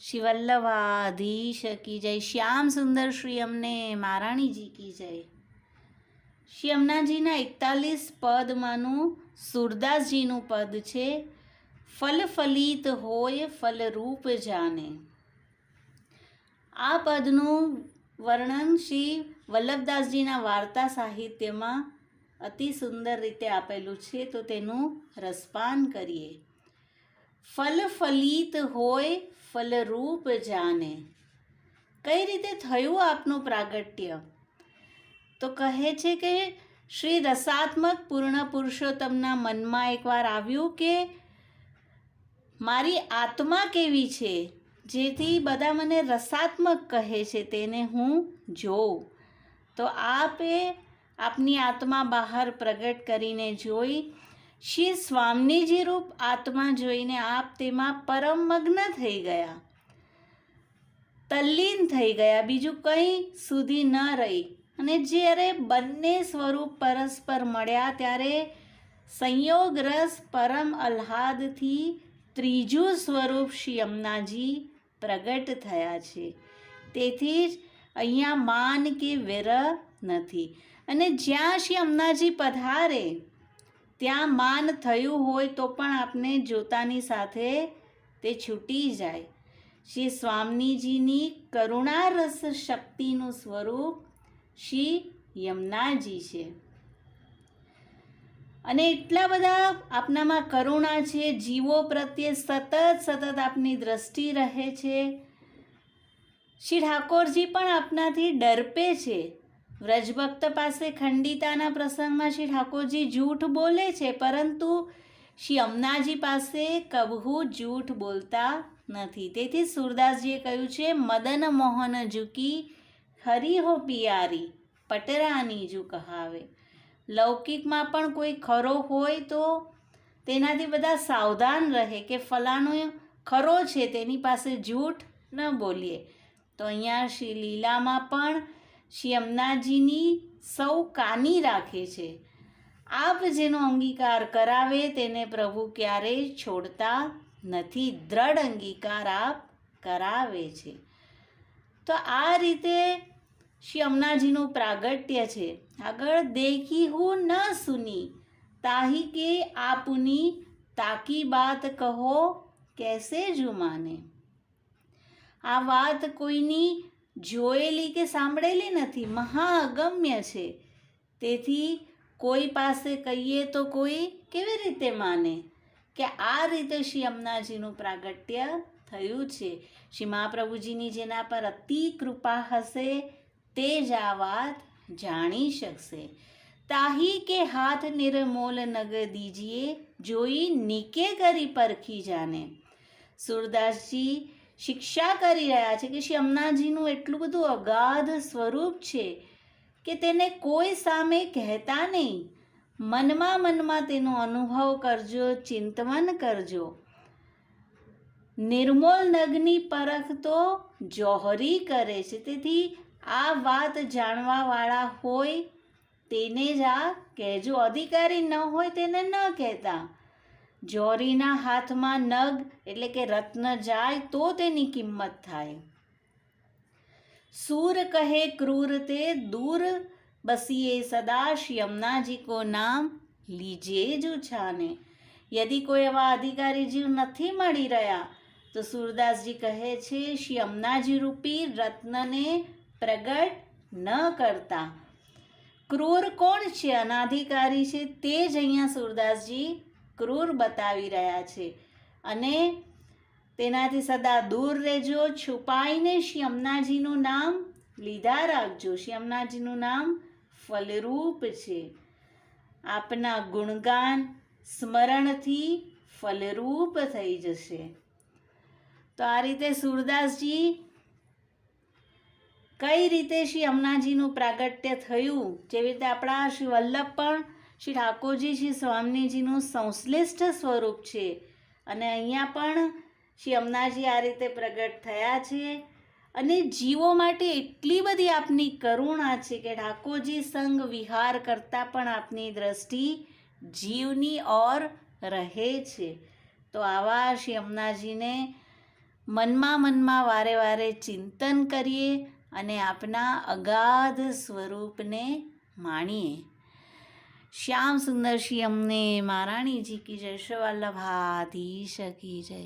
શ્રી વલ્લભાધીશ કી જય શ્યામ સુંદર શ્રી અમને મહારાણીજી કી જય શ્રી અમનાજીના એકતાલીસ પદમાંનું સુરદાસજીનું પદ છે ફલ ફલિત હોય ફલરૂપ જાને આ પદનું વર્ણન શ્રી વલ્લભદાસજીના વાર્તા સાહિત્યમાં અતિ સુંદર રીતે આપેલું છે, તો તેનું રસપાન કરીએ. ફલ ફલિત હોય ફલરૂપ જાને. કઈ રીતે થયું આપનું પ્રાગટ્ય? તો કહે છે કે શ્રી રસાત્મક પૂર્ણ પુરુષોત્તમના મનમાં એકવાર આવ્યું કે મારી આત્મા કેવી છે? જેથી બધા મને રસાત્મક કહે છે, તેને હું જોઉં. તો આપે આપની આત્મા બહાર પ્રગટ કરીને જોઈ શ્રી સ્વામીજી રૂપ આત્મા જોઈને આપ તેમાં પરમ મગ્ન થઈ ગયા. તલ્લીન થઈ ગયા. બીજું કંઈ સુધી ન રહી. અને જ્યારે બંને સ્વરૂપ પરસ્પર મળ્યા ત્યારે સંયોગ રસ પરમ અલ્હાદથી ત્રીજું સ્વરૂપ શ્રી અમનાજી પ્રગટ થયા છે. તેથી જ અહીંયા માન કે વિરહ નથી. અને જ્યાં શ્રી અમનાજી પધારે ત્યાં માન થયું હોય તો પણ આપને જોતાની સાથે તે છૂટી જાય. શ્રી સ્વામીજીની કરુણારસ શક્તિનું સ્વરૂપ શ્રી યમુનાજી છે. અને એટલા બધા આપનામાં કરુણા છે, જીવો પ્રત્યે સતત સતત આપની દ્રષ્ટિ રહે છે. શ્રી ઠાકોરજી પણ આપનાથી ડરપે છે. વ્રજભક્ત પાસે ખંડિતાના પ્રસંગમાં શ્રી ઠાકોરજી જૂઠ બોલે છે, પરંતુ શ્રી અમનાજી પાસે કબહું જૂઠ બોલતા નથી. તેથી સુરદાસજીએ કહ્યું છે, મદન મોહન ઝુકી હરી હો પિયારી, પટરાની જુ કહાવે. લૌકિકમાં પણ કોઈ ખરો હોય તો તેનાથી બધા સાવધાન રહે કે ફલાણો ખરો છે, તેની પાસે જૂઠ ન બોલીએ. તો અહીંયા શ્રી લીલામાં પણ શ્રી અમનાજીની સૌ કાની રાખે છે. આપ જેનો અંગીકાર કરાવે તેને પ્રભુ ક્યારેય છોડતા નથી. દ્રઢ અંગીકાર આપ કરાવે છે. તો આ રીતે શ્રી અમનાજીનું પ્રાગટ્ય છે. આગળ દેખી હું ન સુની, તાહી કે આપની તાકી બાત કહો, કેસે જુમાને? આ વાત કોઈની જોયેલી કે સાંભળેલી નથી મહાઅગમ્ય છે. તેથી કોઈ પાસે કહીએ તો કોઈ કેવી રીતે માને કે આ રીતે શ્રી અમનાજીનું પ્રાગટ્ય થયું છે? શ્રી મહાપ્રભુજીની જેના પર અતિ કૃપા હશે, તે જ આ વાત જાણી શકશે. તાહી કે હાથ નિર્મોલ નગ દીજીએ જોઈ નીકે કરી પરખી જાને. સુરદાસજી શિક્ષા કરી રહ્યા છે કે શ્રી અમનાજીનું એટલું બધું અગાધ સ્વરૂપ છે કે તેને કોઈ સામે કહેતા નહીં. મનમાં મનમાં તેનો અનુભવ કરજો, ચિંતવન કરજો. નિર્મોલ નગની પરખ તો જોહરી કરે છે. તેથી આ વાત જાણવાવાળા હોય તેને જ આ કહેજો. અધિકારી ન હોય તેને ન કહેતા. જોરીના હાથમાં નગ એટલે કે રત્ન જાય તો તેની કિંમત થાય. સૂર કહે ક્રૂર તે દૂર, બસીએ સદાશ યમનાજી કો નામ, લીજે જ ઉછાને. યદિ કોઈ એવા અધિકારીજી નથી મળી રહ્યા, તો સુરદાસજી કહે છે, શ્યમનાજી રૂપી રત્નને પ્રગટ ન કરતા. ક્રૂર કોણ છે? અનાધિકારી છે તે જ અહીંયા સુરદાસજી ક્રૂર બતાવી રહ્યા છે. અને તેનાથી સદા દૂર રહેજો. છુપાઈને શ્રી અમનાજીનું નામ લીધા રાખજો. શ્રી અમનાજીનું નામ ફલરૂપ છે. આપના ગુણગાન સ્મરણથી ફલરૂપ થઈ જશે. તો આ રીતે સુરદાસજી કઈ રીતે શ્રી અમનાજીનું પ્રાગટ્ય થયું? જેવી રીતે આપણા શ્રી વલ્લભ પણ શ્રી ઠાકોરજી શ્રી સ્વામીજીનું સંશ્લિષ્ટ સ્વરૂપ છે. અને અહીંયા પણ શ્રી અમનાજી આ રીતે પ્રગટ થયા છે. અને જીવો માટે એટલી બધી આપની કરુણા છે કે ઠાકોરજી સંગ વિહાર કરતાં પણ આપની દ્રષ્ટિ જીવની ઓર રહે છે. તો આવા શ્રી અમનાજીને મનમાં મનમાં વારે વારે ચિંતન કરીએ અને આપના અગાધ સ્વરૂપને માણીએ. શ્યામ સુંદર શ્રી અમને મહારાણીજી કી જય શ્રી વલ્લભાધીશ કી જય.